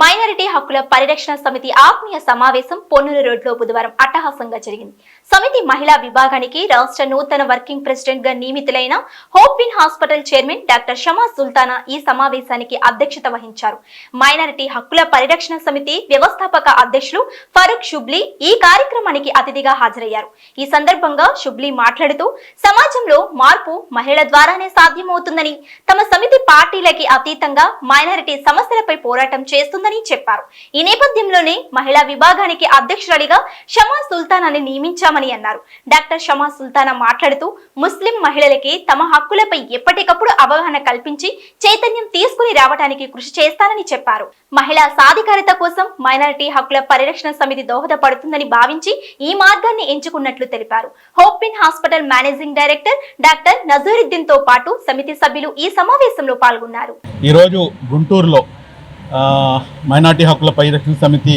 Minority హక్కుల పరిరక్షణ సమితి ఆత్మీయ సమావేశం పొన్నూరు రోడ్లో బుధవారం అట్టహాసంగా జరిగింది. సమితి మహిళా విభాగానికి రాష్ట్ర నూతన వర్కింగ్ ప్రెసిడెంట్గా నియమితులైన హోప్విన్ hospital chairman doctor Shama Sultana ఈ సమావేశానికి అధ్యక్షత వహించారు. మైనారిటీ హక్కుల పరిరక్షణ సమితి వ్యవస్థాపక అధ్యక్షులు ఫరూక్ షుబ్లీ ఈ కార్యక్రమానికి అతిథిగా హాజరయ్యారు. ఈ సందర్భంగా షుబ్లీ మాట్లాడుతూ సమాజంలో మార్పు మహిళల ద్వారానే సాధ్యమవుతుందని తమ సమితి పార్టీలకి అతీతంగా మైనారిటీ సమస్యలపై పోరాటం చేస్తుందని చెప్పారు. ఈ నేపథ్యంలోనే మహిళా విభాగానికి అధ్యక్షురాలిగా షమా సుల్తానాని నియమించామని అన్నారు. డాక్టర్ షమా సుల్తానా మాట్లాడుతూ ముస్లిం మహిళలకి తమ హక్కులపై ఎప్పటికప్పుడు అవగాహన కల్పించి చైతన్యం తీసుకుని రావడానికి కృషి చేస్తానని చెప్పారు. మహిళా సాధికారత కోసం మైనారిటీ హక్కుల పరిరక్షణ సమితి దోహదపడుతుందని భావించి ఈ మార్గాన్ని ఎంచుకున్నట్లు తెలిపారు. Hope hospital managing director doctor నజరుద్దీన్తో పాటు సమితి సభ్యులు ఈ సమావేశంలో పాల్గొన్నారు. ఈరోజు గుంటూరులో మైనార్టీ హక్కుల పరిరక్షణ సమితి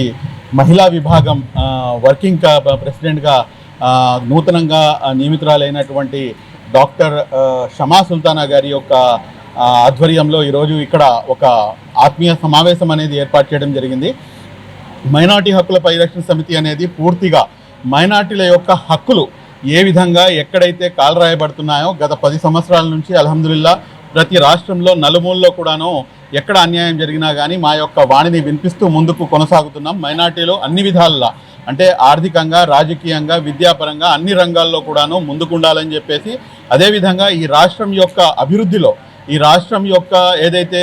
మహిళా విభాగం వర్కింగ్ క- ప్రెసిడెంట్గా నూతనంగా నియమితురాలైనటువంటి డాక్టర్ షమా సుల్తానా గారి యొక్క ఆధ్వర్యంలో ఈరోజు ఇక్కడ ఒక ఆత్మీయ సమావేశం అనేది ఏర్పాటు చేయడం జరిగింది. మైనార్టీ హక్కుల పరిరక్షణ సమితి అనేది పూర్తిగా మైనార్టీల యొక్క హక్కులు ఏ విధంగా ఎక్కడైతే కాలరాయబడుతున్నాయో గత పది సంవత్సరాల నుంచి అల్హమ్దుల్లా ప్రతి రాష్ట్రంలో నలుమూలలో కూడాను ఎక్కడ అన్యాయం జరిగినా కానీ మా యొక్క వాణిని వినిపిస్తూ ముందుకు కొనసాగుతున్నాం. మైనార్టీలో అన్ని విధాలుగా అంటే ఆర్థికంగా రాజకీయంగా విద్యాపరంగా అన్ని రంగాల్లో కూడాను ముందుకుండాలని చెప్పేసి అదేవిధంగా ఈ రాష్ట్రం యొక్క అభివృద్ధిలో ఈ రాష్ట్రం యొక్క ఏదైతే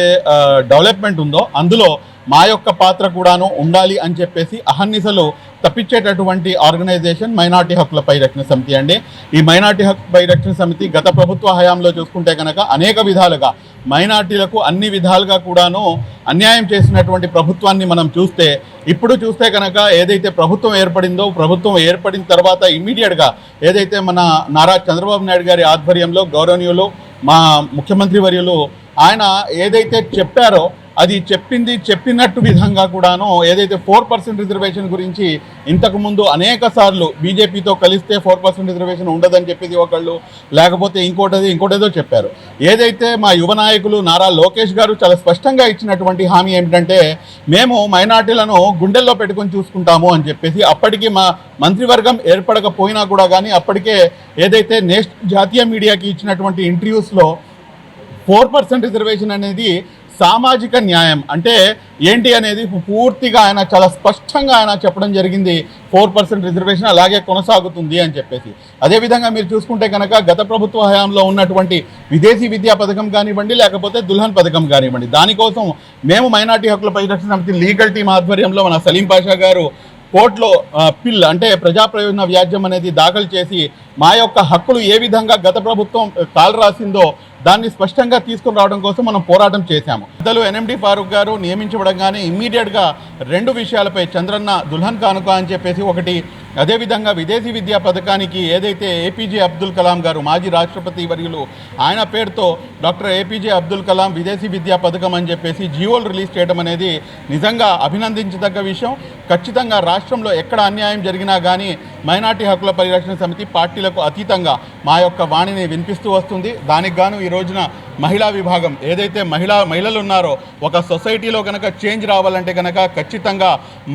డెవలప్మెంట్ ఉందో అందులో మా యొక్క పాత్ర కూడాను ఉండాలి అని చెప్పేసి అహర్నిశలు తప్పించేటటువంటి ఆర్గనైజేషన్ మైనార్టీ హక్కుల పరిరక్షణ సమితి అండి. ఈ మైనార్టీ హక్కు పరిరక్షణ సమితి గత ప్రభుత్వ హయాంలో చూసుకుంటే కనుక అనేక విధాలుగా మైనార్టీలకు అన్ని విధాలుగా కూడాను అన్యాయం చేసినటువంటి ప్రభుత్వాన్ని మనం చూస్తే ఇప్పుడు చూస్తే కనుక ఏదైతే ప్రభుత్వం ఏర్పడిందో ప్రభుత్వం ఏర్పడిన తర్వాత ఇమ్మీడియట్గా ఏదైతే మన నారా చంద్రబాబు నాయుడు గారి ఆధ్వర్యంలో గౌరవనీయులు మా ముఖ్యమంత్రి వర్యులు ఆయన ఏదైతే చెప్పారో అది చెప్పింది చెప్పినట్టు విధంగా కూడాను ఏదైతే ఫోర్ పర్సెంట్ రిజర్వేషన్ గురించి ఇంతకుముందు అనేక సార్లు బీజేపీతో కలిస్తే ఫోర్ పర్సెంట్ రిజర్వేషన్ ఉండదని చెప్పేది ఒకళ్ళు లేకపోతే ఇంకోటది ఇంకోటేదో చెప్పారు. ఏదైతే మా యువ నాయకులు నారా లోకేష్ గారు చాలా స్పష్టంగా ఇచ్చినటువంటి హామీ ఏమిటంటే మేము మైనార్టీలను గుండెల్లో పెట్టుకొని చూసుకుంటాము అని చెప్పేసి అప్పటికి మా మంత్రివర్గం ఏర్పడకపోయినా కూడా కానీ అప్పటికే ఏదైతే నేష్ జాతీయ మీడియాకి ఇచ్చినటువంటి ఇంటర్వ్యూస్లో ఫోర్ పర్సెంట్ రిజర్వేషన్ అనేది సామాజిక న్యాయం అంటే ఏంటి అనేది పూర్తిగా ఆయన చాలా స్పష్టంగా ఆయన చెప్పడం జరిగింది. ఫోర్ పర్సెంట్ రిజర్వేషన్ అలాగే కొనసాగుతుంది అని చెప్పేసి. అదేవిధంగా మీరు చూసుకుంటే కనుక గత ప్రభుత్వ హయాంలో ఉన్నటువంటి విదేశీ విద్యా పథకం కానివ్వండి లేకపోతే దుల్హన్ పథకం కానివ్వండి. దానికోసం మేము మైనార్టీ హక్కుల పరిరక్షణ సమితి లీగల్ టీం ఆధ్వర్యంలో మన సలీం పాషా గారు కోర్టులో పిల్ అంటే ప్రజా ప్రయోజన వ్యాజ్యం అనేది దాఖలు చేసి మా యొక్క హక్కులు ఏ విధంగా గత ప్రభుత్వం కాలు రాసిందో దాన్ని స్పష్టంగా తీసుకుని రావడం కోసం మనం పోరాటం చేశాము. పెద్దలు ఎన్ఎండి ఫారూక్ గారు నియమించబడంగానే ఇమ్మీడియట్గా రెండు విషయాలపై చంద్రన్న దుల్హన్ కానుక అని చెప్పేసి ఒకటి అదేవిధంగా విదేశీ విద్యా పథకానికి ఏదైతే ఏపీజే అబ్దుల్ కలాం గారు మాజీ రాష్ట్రపతి వర్యులు ఆయన పేరుతో డాక్టర్ ఏపీజే అబ్దుల్ కలాం విదేశీ విద్యా పథకం అని చెప్పేసి జియోలు రిలీజ్ చేయడం అనేది నిజంగా అభినందించదగ్గ విషయం. ఖచ్చితంగా రాష్ట్రంలో ఎక్కడ అన్యాయం జరిగినా కానీ మైనార్టీ హక్కుల పరిరక్షణ సమితి పార్టీలకు అతీతంగా మా యొక్క వాణిని వినిపిస్తూ వస్తుంది. దానికి గాను ఈ రోజున మహిళా విభాగం ఏదైతే మహిళా మహిళలు ఉన్నారో ఒక సొసైటీలో కనుక చేంజ్ రావాలంటే కనుక ఖచ్చితంగా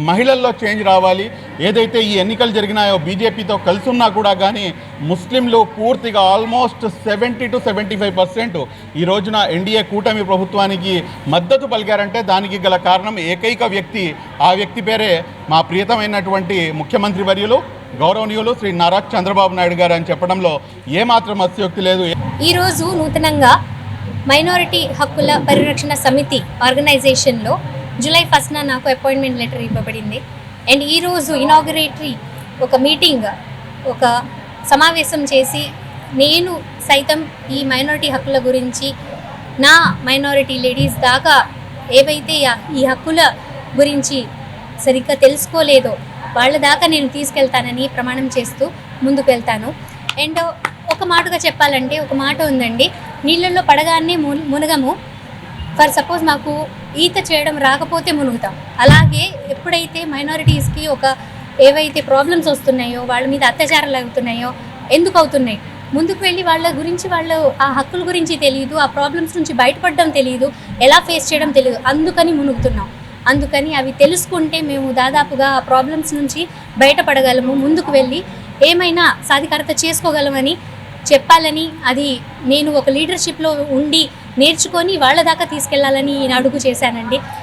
మహిళల్లో చేంజ్ రావాలి. ఏదైతే ఈ ఎన్నికలు జరిగినాయో బీజేపీతో కలిసి ఉన్నా కూడా కానీ ముస్లింలు పూర్తిగా almost seventy two seventy five percent ఈ రోజున ఎన్డీఏ కూటమి ప్రభుత్వానికి మద్దతు పలికారంటే దానికి గల కారణం ఏకైక వ్యక్తి. ఆ వ్యక్తి పేరే మా ప్రియతమైనటువంటి ముఖ్యమంత్రి వర్యులు గౌరవనీయులు శ్రీ నారా చంద్రబాబు నాయుడు గారు అని చెప్పడంలో ఏమాత్రం అత్యోక్తి లేదు. ఈరోజు నూతనంగా మైనారిటీ హక్కుల పరిరక్షణ సమితి ఆర్గనైజేషన్లో జూలై ఫస్ట్న నాకు అపాయింట్మెంట్ లెటర్ ఇవ్వబడింది. అండ్ ఈరోజు ఇనాగరేటరీ ఒక మీటింగ్ ఒక సమావేశం చేసి నేను సైతం ఈ మైనారిటీ హక్కుల గురించి నా మైనారిటీ లేడీస్ దాకా ఏవైతే ఈ హక్కుల గురించి సరిగ్గా తెలుసుకోలేదో. వాళ్ళ దాకా నేను తీసుకెళ్తానని ప్రమాణం చేస్తూ ముందుకు వెళ్తాను. అండ్ ఒక మాటగా చెప్పాలంటే ఒక మాట ఉందండి. నీళ్ళల్లో పడగానే మునగము. ఫర్ సపోజ్ మాకు ఈత చేయడం రాకపోతే మునుగుతాం. అలాగే ఎప్పుడైతే మైనారిటీస్కి ఒక ఏవైతే ప్రాబ్లమ్స్ వస్తున్నాయో వాళ్ళ మీద అత్యాచారాలు అవుతున్నాయో ఎందుకు అవుతున్నాయి? ముందుకు వెళ్ళి వాళ్ళ గురించి వాళ్ళు ఆ హక్కుల గురించి తెలియదు ఆ ప్రాబ్లమ్స్ నుంచి బయటపడడం తెలియదు ఎలా ఫేస్ చేయడం తెలియదు అందుకని మునుగుతున్నాం. అందుకని అవి తెలుసుకుంటే మేము దాదాపుగా ఆ ప్రాబ్లమ్స్ నుంచి బయటపడగలము ముందుకు వెళ్ళి ఏమైనా సాధికారత చేసుకోగలమని చెప్పాలని అది నేను ఒక లీడర్షిప్లో ఉండి నేర్చుకొని వాళ్ళ దాకా తీసుకెళ్ళాలని ఈయన అడుగు చేశానండి.